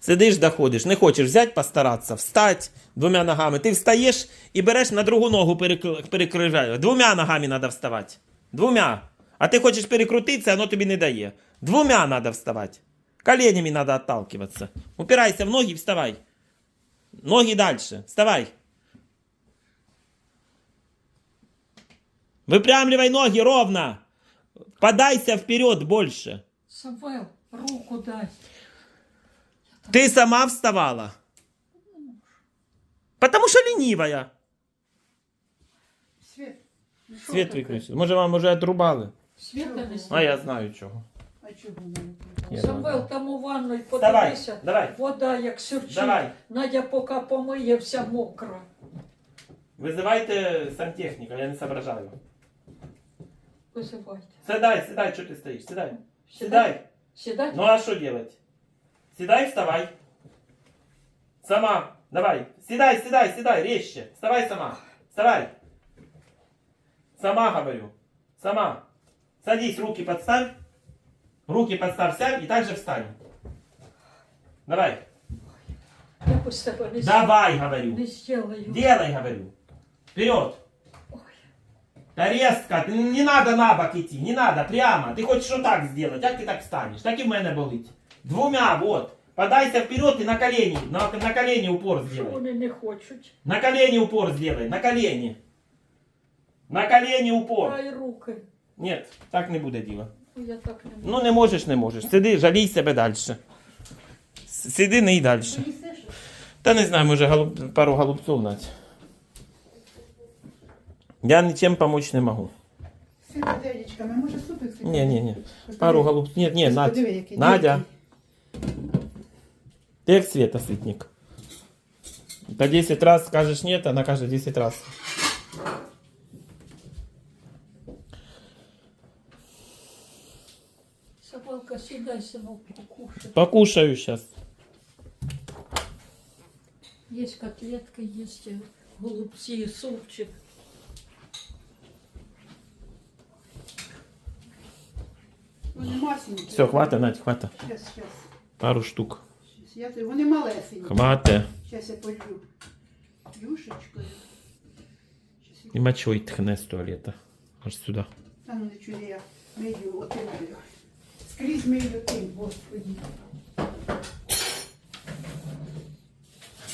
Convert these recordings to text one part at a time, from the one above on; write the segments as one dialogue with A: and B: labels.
A: Сидиш, доходиш, не хочеш взяти, постаратися, встать двома ногами. Ти встаєш і береш на другу ногу перекр- перекриваєш. Двома ногами треба вставати. Двома. А ти хочеш перекрутитися, воно тобі не дає. Двома треба вставати. Коленями треба отталкиватися. Упирайся в ноги і вставай. Ноги далі. Вставай. Выпрямливай ноги ровно. Подайся вперед больше.
B: Самвел, руку дай.
A: Ты сама вставала. Потому что ленивая.
C: Свет, ну що
A: Свет
C: таке?
A: выключил. Может, вам уже отрубали?
B: Світа не
A: А я знаю чого.
C: А чого не
A: Я
B: Самвел, там у ванної
A: Вставай,
B: подивися.
A: давай.
B: Вода як сюрчить.
A: Давай.
B: Надя поки помиє, вся мокра.
A: Вызывайте сантехника, я не соображаю.
B: Визивайте.
A: Сідай, сідай, що ти стоїш? Сідай.
B: Сідай.
A: Сідай.
B: Сідай.
A: Ну а що делать? Сідай, вставай. Сама. Давай. Сідай, сідай, сідай, резче. Вставай сама. Вставай. Сама говорю. Сама. Садись, руки подставь. Руки подставь, сядь и также встань. Давай.
B: Я без тебе не
A: Давай,
B: зі-
A: говорю.
B: Не зроблю.
A: Делай, говорю. Вперед.
B: Ой.
A: Да резко, ты не надо на бок идти, не надо, прямо. Ты хочешь вот так сделать, как ты так встанешь? Так и в мене болить. Двумя, вот. Подайся вперед и на колени, на, на колени упор
B: Що
A: сделай.
B: вони не хочуть?
A: На колени упор сделай, на колени. На колени упор.
B: Дай руки.
A: Нет, так не буде діла.
B: Ну, Я так не можу.
A: Ну не можеш, не можеш. Сиди, жалій себе далі. Сиди, не й далі.
C: Принесеш?
A: Та не знаю, може голуб... пару голубців нать. Я нічим помочь не можу.
C: Світа, дядечками, може супик світа?
A: Ні, ні, ні. Пару голубців. Ні, ні, Надь.
C: Подиви, який
A: Надя.
C: дикий.
A: Ти як Света, Світник. Та 10 раз скажеш ні, вона каже 10 раз.
B: Собака, сідай, синок, покушай.
A: Покушаю зараз.
B: Є котлетка, є голубці, супчик.
C: Вони масенькі.
A: Все, хвата, Надь, хвата.
C: Щас, щас.
A: Пару штук.
C: щас. Я тобі- Вони малесенькі.
A: Хвате.
C: Щас я полью. Юшечкою. Щас я-
A: І мочой тхне з туалета. Аж сюди.
C: Та ну не чує, я мию отим. мию. Скрізь мию тим, господи.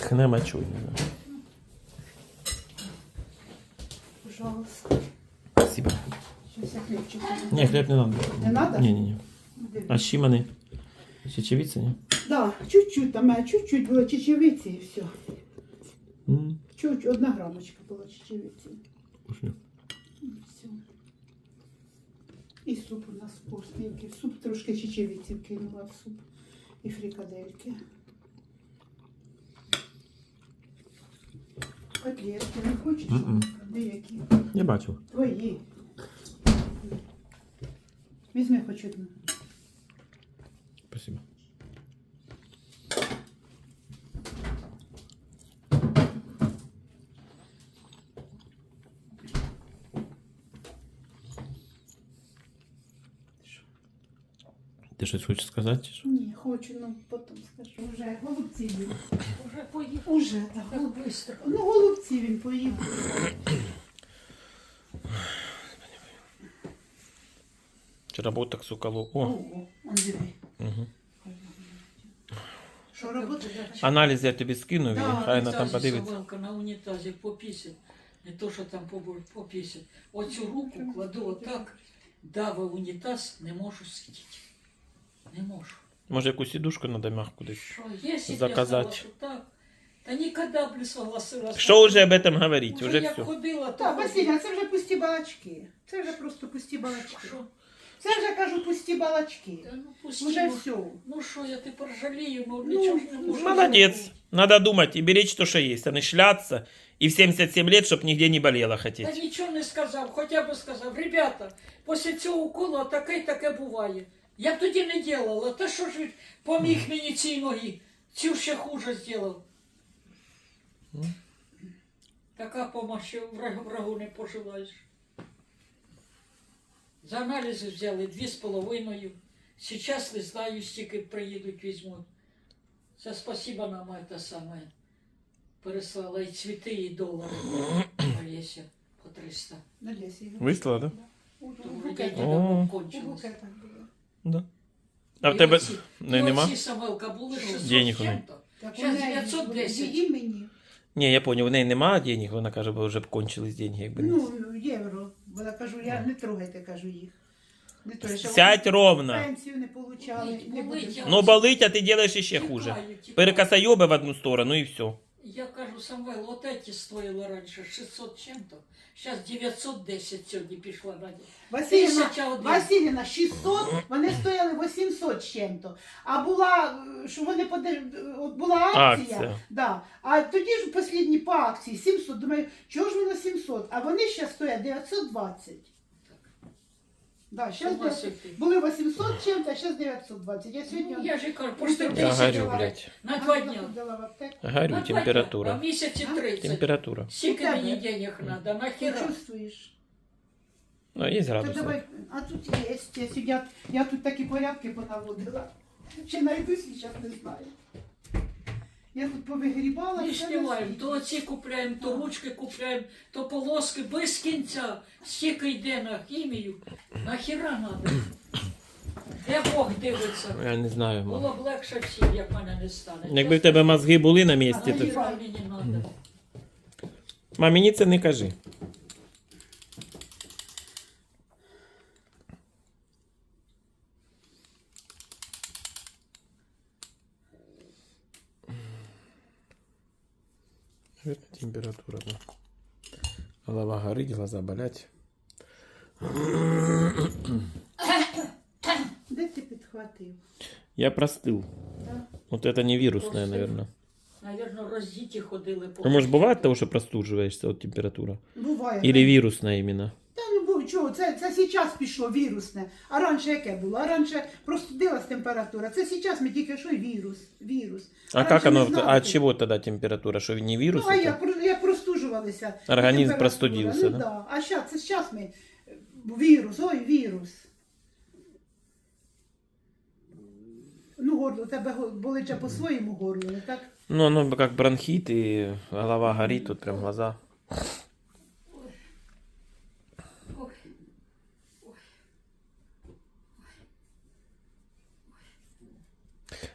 A: Тхне мочой.
C: Пожалуйста. Хлібчик.
A: Ні, хліб не надо.
C: Не надо?
A: Ні, ні, ні.
C: Диви.
A: А щіманий? Чечевица, ні?
C: Да, чуть-чуть, там а, чуть-чуть було чечевиці і все.
A: М,
C: Чуть, одна грамочка була чечевиці.
A: вкусно.
C: І все. І суп у нас вкусненький. Суп трошки чечевиці кинула в суп. І фрикадельки. Котлетки не хочеш?
A: Мгм.
C: Де які?
A: Я бачу.
C: Твої. Візьми хоч одну.
A: Спасибо. Ти щось хочеш сказати? чи що?
C: Ні, хочу, ну потім скажу. Уже голубці він.
B: Уже поїв.
C: Уже, так.
B: Так швидко.
C: Ну, голубці він поїв.
A: Чи робота сукало? О,
C: Ого, он диви.
A: угу.
C: Що робота?
A: Аналіз я тобі скину,
C: Да,
A: да, хай вона там
B: Унітазі
A: подивиться.
B: Савелка на унітазі попісить. Не то, що там побо- попісить. Оцю руку кладу отак, дави унітаз, не можу сидіти. Не можу.
A: Може якусь сідушку треба мягку десь.
B: Що, якщо б
A: Заказать.
B: я стала так, та ніколи б не согласилась.
A: Що вже об этом говорить?
B: Уже,
A: Уже
B: як
A: все.
B: ходила, то
C: Так,
B: ходила.
C: Василя, це вже пусті балачки. Це вже просто пусті балачки.
B: Що?
C: Це вже кажу пусті балачки.
B: Та ну пусти.
C: Уже
B: ну,
C: все.
B: Ну що, я тепер жалію, ну
C: Ну,
B: нічого ж не можу.
A: Молодец.
B: зробити.
A: Надо думать и беречь то, что есть, а не шляться. И в 77 лет, чтобы нигде не болело
B: Та
A: хотеть.
B: нічого не сказав, хоча б сказав, ребята, після цього уколу таке й таке буває. Я б тоді не делала, та що ж він поміг мені цій ногі, цю ще хуже зробив. Така помощь, що врагу, врагу не пожелаєш. За аналізи взяли дві з половиною, Сейчас не знаю, стільки приїдуть, візьмуть. Це спасибо нам це саме. Переслала і цвіти, і долари. Олеся по 300.
C: На лісі.
A: Вислала, да?
C: У
B: То вже
C: букетах.
B: деньги
A: О.
B: давно
C: У
B: кончились.
C: букетах було.
A: Да. А в
B: І
A: тебе
B: оці-
A: не,
B: і
A: нема?
B: оці, Самелка були 600
A: Денег
B: з
A: у неї.
B: чим-то.
C: Так
B: Щас
C: у неї
B: 910.
C: Її мені.
A: Ні, я поняв, в неї нема денег, вона каже, бо вже б кончились деньги, якби не.
C: Ну, євро. Вона кажу, я не трогайте, кажу їх. Не трогайте. щоб
A: Сядь
C: вони
A: ровно.
C: Пенсію не получали.
B: Ні,
C: Не
B: болить,
C: буде.
B: я-
A: Ну болить, а ти робиш ще
B: Тікаю,
A: хуже.
B: тікаю.
A: Перекосайоби в одну сторону і все.
B: Я кажу, Самвел, вот эти стоили раньше 600 чем-то. Сейчас 910 сьогодні пішла Надя.
C: Василіна. Василіна, 600, вони стояли 800 з чим-то. А була, що вони поде... от була акція,
A: Акція.
C: Да. а тоді ж останні по акції 700. Думаю, чого ж воно 700? А вони ще стоять 920. Да, щас
B: Сама
C: 900.
B: собі.
C: Були 800 з чим-то, а зараз 920. Я сьогодні...
B: Ну, я же кажу,
C: Ну,
B: просто
C: Я
A: Я
B: тисяча
A: горю, блядь.
B: на два дня.
C: Ходила в аптеку.
A: Горю,
B: На два дня, А
A: температура.
B: місяці 30.
A: Температура.
B: Скільки
C: У тебе?
B: мені денег надо?
C: Ти
B: Нахера?
C: чувствуєш?
A: Ну, є
C: Та
A: градуси.
C: давай, а тут є, я, сидять, я тут такі порядки понаводила. Ще найдусь, зараз не знаю. Я тут повигрібала.
B: Ми
C: все на
B: знімаємо,
C: світі.
B: то оці купляємо, то ручки купляємо, то полоски без кінця. Стільки йде на хімію, нахіра надо? Де Бог дивиться?
A: Я не знаю. мам.
B: Було б легше всім, як мене не стане.
A: Якби в тебе мозги були на місці, то.
B: Нахіра мені надо.
A: Мам, мені це не кажи. температура, да. Голова горит, глаза болять.
C: Де ти підхватив?
A: Я простыл.
C: Да?
A: Вот это не вирусное,
B: Простыл.
A: наверное.
B: Навірно, роздіті ходили по.
A: А может бывает того, что простуживаешься от температура?
C: Буває.
A: Или вирусная именно?
C: Та ну бо чого, це, це зараз пішло вірусне. А раніше яке було? А раніше простудилась температура. Це зараз ми тільки що вірус. вірус.
A: А
C: раніше
A: как оно,
C: не знали,
A: а от
C: що-
A: чего тогда температура? Что не вирус?
C: Ну, а як, як простужувалися.
A: Організм простудився,
C: ну,
A: да?
C: да? А зараз, це зараз ми е, вірус, ой, вірус. Ну, горло, у тебе болить же по-своєму горло, не так?
A: Ну, оно как бронхит, и голова горит, тут прям глаза.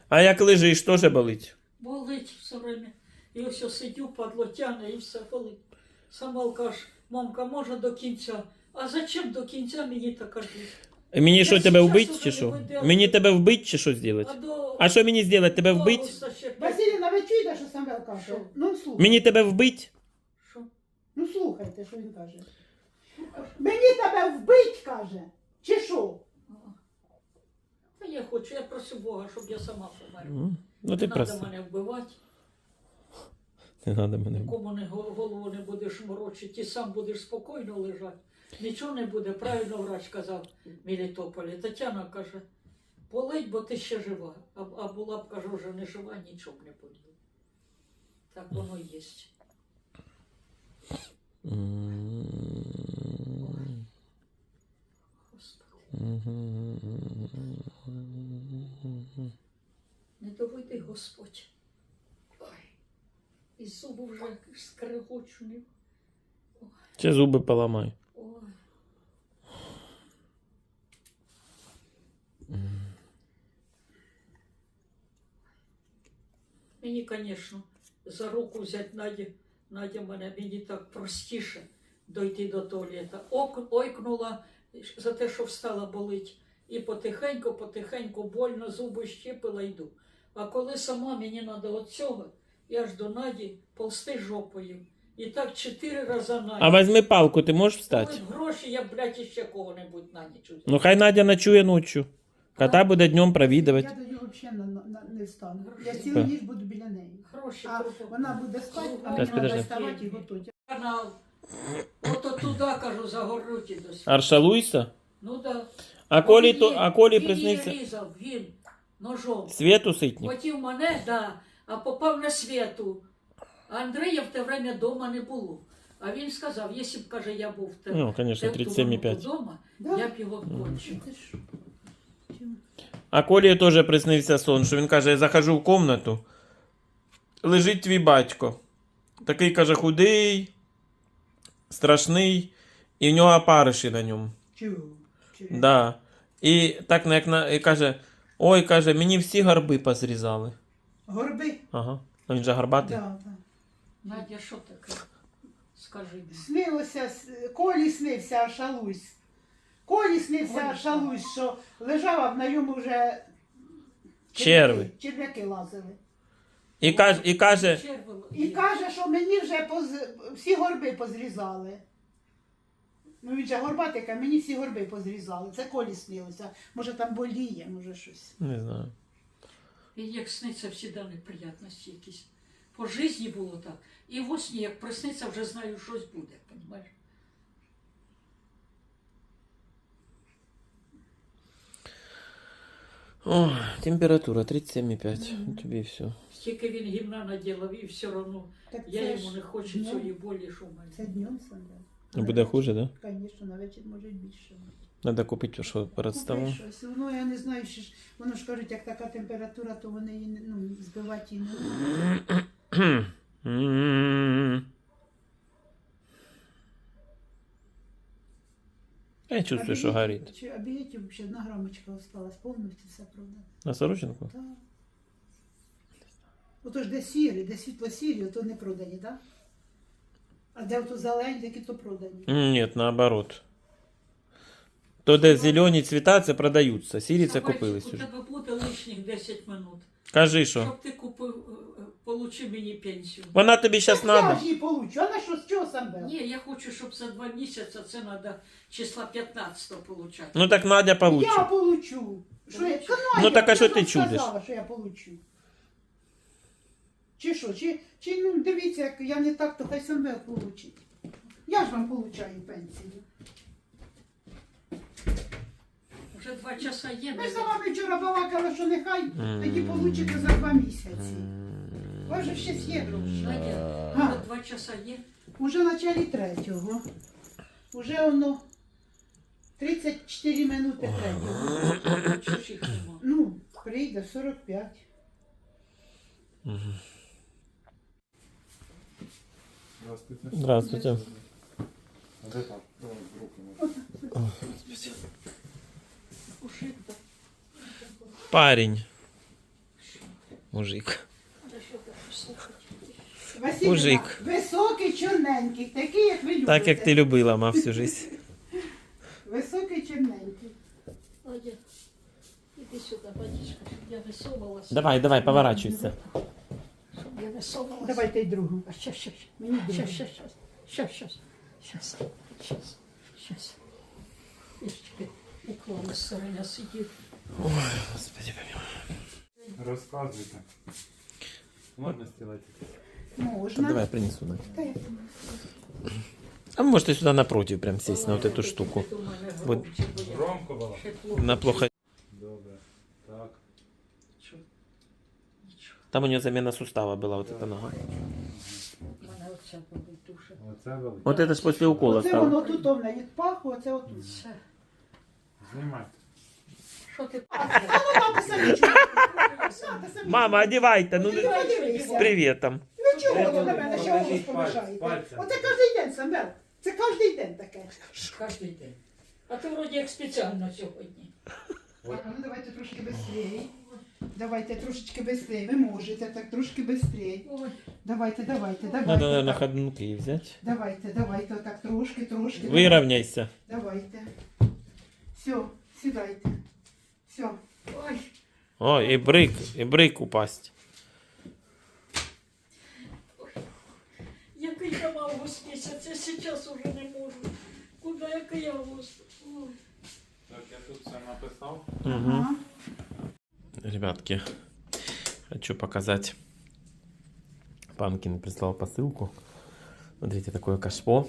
A: А як лежиш, теж болить?
B: болить все время. І ось я сидю, падло тяне і все болить. Самалка ж, мамка, може до кінця. А зачем до кінця мені така життя?
A: Мені що,
B: Я
A: тебе
B: сейчас
A: вбить
B: уже
A: чи
B: не
A: що?
B: видержую.
A: Мені тебе вбить чи що
B: А
A: зробити?
B: до
A: А що мені зробити? Тебе вбить?
B: августа ще п'ять-
C: Василіна, ви чуєте, що Самвел каже?
B: Що?
C: Ну, слухайте.
A: Мені тебе вбить?
B: Що?
C: Ну, слухайте, що він каже. Мені тебе вбить, каже. Чи що?
B: Та я хочу, я прошу Бога, щоб я сама померла.
A: М, Ну ти
B: Не треба
A: просто.
B: мене вбивати,
A: Не треба мене.
B: кому не го- голову не будеш морочити, і сам будеш спокійно лежати. Нічого не буде, правильно врач казав в Мелітополі. Тетяна каже, болить, бо ти ще жива. А, а була б, кажу, вже не жива, нічого б не боліло. Так воно і є.
A: М,
B: не доведи, Господь. Ой, і зуби вже скрегочені.
A: Ще зуби поламай.
B: Ой. Мені, звісно, за руку взяти Наді, Надя мене мені так простіше дойти до туалета. Ок, ойкнула за те, що встала болить. І потихеньку, потихеньку больно, зуби щепила йду. А коли сама мені треба от цього, я ж до Наді ползти жопою. І так чотири рази на
A: А візьми палку, ти можеш
B: Коли
A: встати?
B: б гроші, я, блядь, іще кого-небудь на ніч взяла.
A: Ну хай Надя ночує ночью. Кота буде днем провідувати.
C: Я до нього взагалі на, на, не встану. Я цілу ніч буду біля неї.
B: Гроші
C: А вона буде спати, а
B: Зараз,
C: мені треба
A: підожди.
C: вставати і готувати.
B: Канал. Ото туди, кажу, загорнуті до світу.
A: Аршалуйся.
B: Ну да.
A: А
B: Він
A: то, а колі
B: він її різав, він ножом.
A: Світу ситник.
B: Хотів мене, да, а попав на світу. А Андрія в те время дома не було. А він сказав, якщо б, каже, я був в те,
A: Ну, конечно,
B: те в ту
A: 37,5.
B: минуту дома,
C: Да?
B: я б його кончив.
C: Ти що?
A: А Колі теж приснився сон, що він каже, я захожу в комнату, лежить твій батько. Такий каже, худий, страшний, і в нього опариші на ньому.
C: Чу. Чу.
A: Да. І так як на, і каже, ой, каже, мені всі гарби позрізали.
C: Горби.
A: Ага. А він же гарбатий.
C: Да, да.
B: Надя, що таке? Скажи.
C: Снилося, Колі снився шалусь. Колі снився
B: Коля.
C: шалусь, що лежав, а на йому вже
A: Черви.
C: черв'яки лазили.
A: І каже, і каже.
C: І каже, що мені вже поз... всі горби позрізали. Ну він же горбатик, а мені всі горби позрізали. Це колі снилося. Може там боліє, може щось.
A: не знаю.
B: І як сниться всі неприятності якісь. По житті було так. І в сні, як присниться, вже знаю, щось буде, розумієш?
A: О, температура 37,5. Тобі все.
B: Стільки він гімна наділав і все одно.
C: Так
B: Я
C: це
B: йому
C: ж
B: не хочу
C: днем.
B: цієї болі, що в
C: Це
B: мене.
C: днем саме.
A: Буде хуже, да?
C: Звісно, на вечір може більше. бути.
A: Надо купити, що перед
C: Купи
A: столом.
C: щось. Ну я не знаю, що ж воно ж кажуть, як така температура, то вони її не- ну, збивати її не можуть.
A: М. Я чувствую, що горіть.
C: Чи обієті ще одна грамочка осталась, повністю все продано.
A: На Сороченку?
C: Так. Ото ж де сірі, де світло сірі, то не продані, так? А де ото зелені, такі то продані.
A: Ні, наоборот. То, де зелені цвіта, це продаються. Сірі це
B: Давай,
A: купились
B: У
A: уже.
B: тебе буде лишніх 10 минут.
A: Кажи, що.
B: Щоб ти купив, е, е, получи мені пенсію.
A: Вона тобі зараз
C: Так я
A: надо.
C: ж її получу, а на що, з чого сам бел?
B: Ні, я хочу, щоб за два місяці це треба числа 15 получати.
A: Ну так Надя
C: Я
A: получить.
C: получу. Що я,
A: Ну, так, а
C: я
A: що
C: ж
A: ти
C: вам
A: чудиш?
C: сказала, що я получу. Чи що, чи, чи ну дивіться, як я не так, то хай сам бел получить. Я ж вам получаю пенсію.
B: Вже два часа є.
C: Ми за вами вчора балакали, що нехай тоді получите за два місяці. У вас же ще є гроші.
B: Надя,
C: А.
B: вже два часа є.
C: Уже в началі третього. Уже воно 34 минути третього.
B: Чого нема?
C: Ну, прийде в 45.
D: Здравствуйте.
A: Здравствуйте.
D: А де там? Давай, руки.
B: Ушиб, да.
A: Парень. Мужик.
B: Да що так слухати?
C: Василіна,
A: Мужик.
C: високий, чорненький, такий, як ви любите.
A: Так як ти любила, мав всю жизнь.
C: Високий, чорненький.
B: Надя, іди сюди, батюшка, щоб я не совалася.
A: Давай, давай, поворачуйся.
B: Щоб я не совалася.
C: Давайте й другу.
B: А щас, щас,
C: Мені
B: щас,
C: другу.
B: щас, щас, щас, щас, щас, щас. Я ж тільки уклон з сторони сидів.
A: Господи, помилуй.
D: Розказуйте. Можна стілати?
C: Можна.
A: Давай, принесу. Надя.
C: Та я-
A: А можете сюда напротив прям сесть на вот эту штуку.
B: Ти до мене
A: Вот.
B: громче, бо я
D: Громко було?
B: ще плохо
A: На плохо.
D: Добре. Так.
B: чую. Нічого.
A: Там у нее замена сустава была, вот эта нога.
B: У мене оця болить дуже.
D: Оце велике.
A: Вот это ж после укола
C: Оце
A: стало.
C: воно тут у неї паху, оце отут.
B: Все.
D: Знімайте.
B: Що ти
C: А ну мама самі чуєте. Мама, самі
A: Мама, одевай-то, ну
C: Ти подивися.
A: с приветом.
C: Ви чого ви на мене ще голос
D: Покажіть пальці,
C: повишаєте?
D: пальцем.
C: Оце кожен день, Самвел. Це кожен день таке.
B: кожен день? А ти вроді як спеціально сьогодні.
C: Так, а ну давайте трошки швидше. Давайте трошечки швидше. Ви можете так трошки швидше.
B: Ой,
C: Давайте, давайте, давайте.
A: Надо, наверное,
C: так.
A: ходунки взять.
C: Давайте, давайте, отак трошки, трошки.
A: Выровняйся.
C: Давайте. Все, сідайте. Все.
B: ой,
A: О, и брык, и брык упасть.
B: який я місяць, я зараз уже не можу. Куди який август? Ой.
D: Так, я тут все написав.
C: Ага.
A: Ребятки, хочу показать. Панкин прислал посылку. Смотрите, такое кашпо.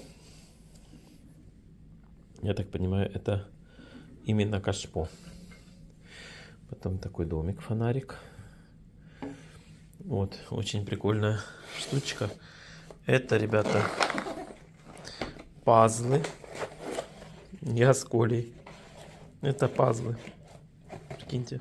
A: Я так понимаю, это именно кашпо. Потом такой домик, фонарик. Вот, очень прикольная штучка. Это, ребята, пазлы. Я с Колей. Это пазлы. Прикиньте.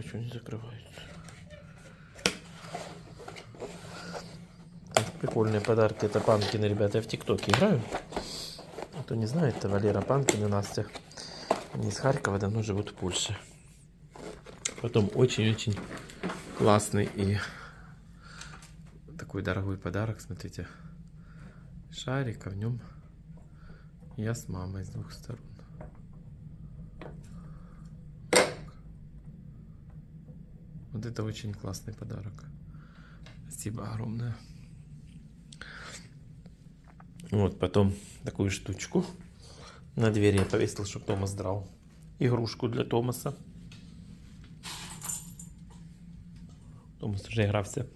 A: а что не закрывается? Так, прикольные подарки. Это Панкины, ребята. Я в ТикТоке играю. Кто не знает, это Валера Панкин и Настя. Они из Харькова, давно живут в Польше. Потом очень-очень классный и такой дорогой подарок. Смотрите. Шарик, а в нем я с мамой с двух сторон. Вот это очень классный подарок. Спасибо огромное. Вот, потом такую штучку на дверь я повесил, чтобы Томас драл. Игрушку для Томаса. Томас уже игрався.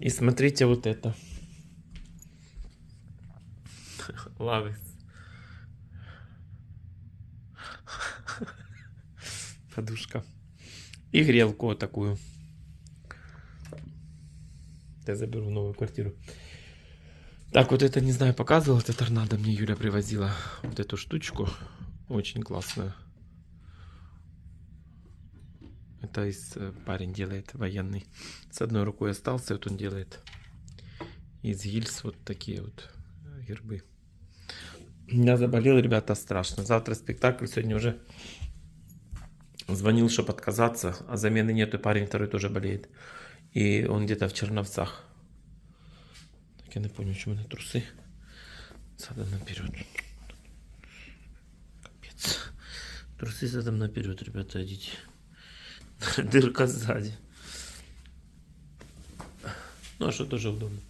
A: И смотрите вот это. Лавекс. Подушка. И грелку вот такую. Я заберу в новую квартиру. Так, вот это, не знаю, показывал, это торнадо мне Юля привозила. Вот эту штучку. Очень классная. Это из э, парень делает, военный. С одной рукой остался, вот он делает. Из гильз вот такие вот э, гербы. Я заболел, ребята, страшно. Завтра спектакль, сегодня уже звонил, чтобы отказаться, а замены нету, парень второй тоже болеет. И он где-то в Черновцах. Я не понял, чому не труси. Задом наперед. Капец. Трусы задом наперед, ребята, идите. Дырка сзади. Ну, а что тоже удобно.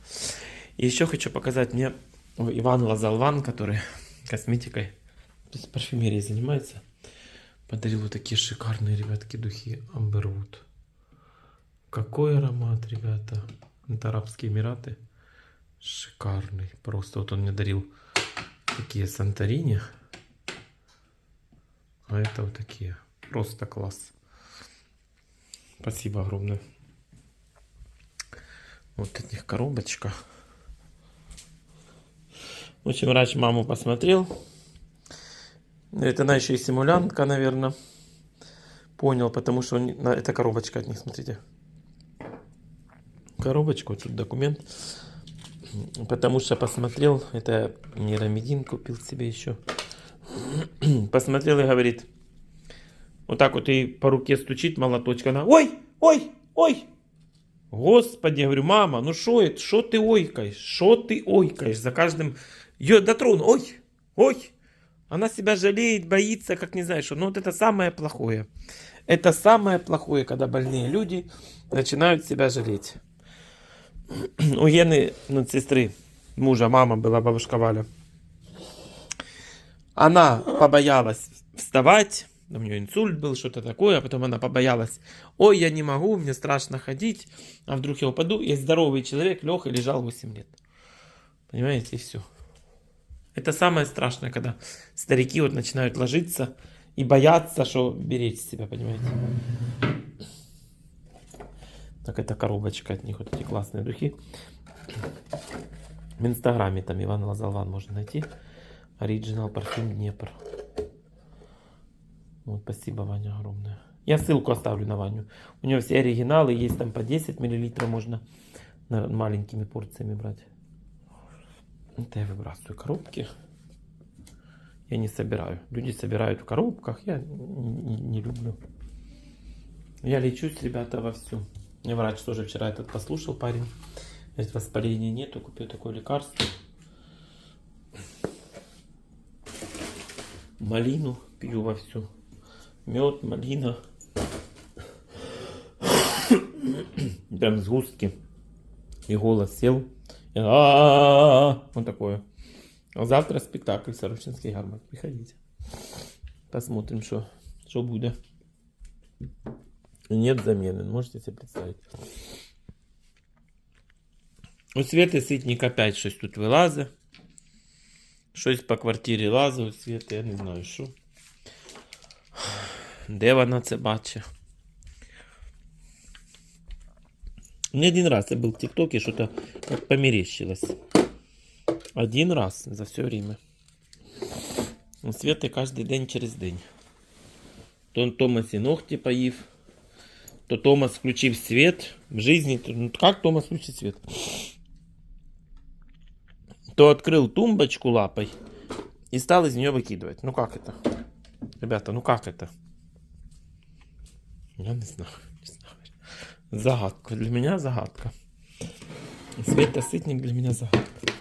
A: И еще хочу показать мне Иван Лазалван, который косметикой, то есть парфюмерией занимается. Подарил вот такие шикарные, ребятки, духи Amberwood. Какой аромат, ребята. Это Арабские Эмираты. Шикарный. Просто вот он мне дарил такие Санторини. А это вот такие. Просто класс. Спасибо огромное. Вот от них коробочка. В общем, врач маму посмотрел. Говорит, она еще и симулянтка, наверное. Понял, потому что он... это коробочка от них, смотрите. Коробочка, вот тут документ. Потому что посмотрел, это нейромедин купил себе еще. Посмотрел и говорит, вот так вот и по руке стучит молоточка. Она, ой, ой, ой. Господи, я говорю, мама, ну что это, что ты ойкаешь, что ты ойкаешь за каждым, ее дотрону, ой, ой. Она себя жалеет, боится, как не знаю что. Но вот это самое плохое. Это самое плохое, когда больные люди начинают себя жалеть. У Гены, ну, сестры, мужа, мама была, бабушка Валя. Она побоялась вставать, у нее инсульт был, что-то такое, а потом она побоялась, ой, я не могу, мне страшно ходить, а вдруг я упаду, и здоровый человек лег и лежал 8 лет. Понимаете, и все. Это самое страшное, когда старики вот начинают ложиться и боятся, что беречь себя, понимаете. Так, это коробочка от них, вот эти классные духи. В инстаграме там Иван Лазалван можно найти. Оригинал парфюм Днепр. Вот, спасибо, Ваня, огромное. Я ссылку оставлю на Ваню. У него все оригиналы, есть там по 10 миллилитров, можно маленькими порциями брать. Это я выбрасываю коробки. Я не собираю. Люди собирают в коробках. Я не, не- люблю. Я лечусь, ребята, вовсю. Мне врач тоже вчера этот послушал, парень. Говорит, воспаления нету, купил такое лекарство. Малину пью вовсю. Мед, малина. Прям сгустки. И голос сел. Я, «А-а-а-а-а». Вот такое. А завтра спектакль Сорочинский ярмарк. Приходите. Посмотрим, что, что будет. Нет замены, можете себе представить. У Свети Ситник опять щось тут вилазить. Щось по квартирі лазить у Світи, я не знаю що. Де вона це бачить? Не один раз я был в ТикТоке, что-то как померещилось. Один раз за все время. У Свети каждый день через день. то Томас и ногти поив, то Томас включив свет в жизни. Ну, как Томас включит свет? То открыл тумбочку лапой и стал из нее выкидывать. Ну как это? Ребята, ну как это? Я не знаю. Не знаю. Загадка. Для меня загадка. Света Сытник для меня загадка.